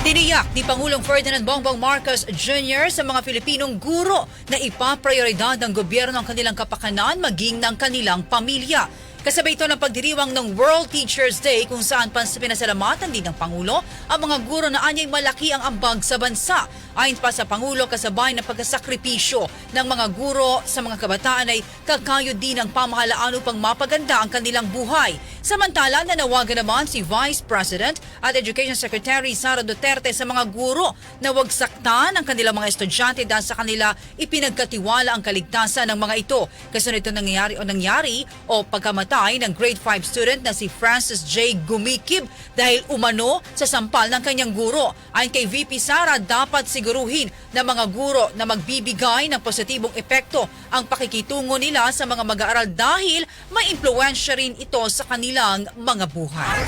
Tiniyak ni Pangulong Ferdinand Bongbong Marcos Jr. sa mga Pilipinong guro na ipaprioridad ng gobyerno ang kanilang kapakanan maging ng kanilang pamilya. Kasabay ito ng pagdiriwang ng World Teachers Day kung saan pinasalamatan din ng Pangulo ang mga guro na anyay malaki ang ambag sa bansa. Ayon pa sa Pangulo, kasabay ng pagkasakripisyo ng mga guro sa mga kabataan ay kakayo din ang pamahalaan upang mapaganda ang kanilang buhay. Samantala, nanawagan naman si Vice President at Education Secretary Sara Duterte sa mga guro na huwag saktan ang kanilang mga estudyante dahil sa kanila ipinagkatiwala ang kaligtasan ng mga ito. Kasunod ito nangyari o nangyari o pagkamatay ng grade 5 student na si Francis J. Gumikib dahil umano sa sampal ng kanyang guro. Ayon kay VP Sara, dapat siguruhin ng mga guro na magbibigay ng positibong epekto ang pakikitungo nila sa mga mag-aaral dahil may impluensya rin ito sa kanilang mga buhay.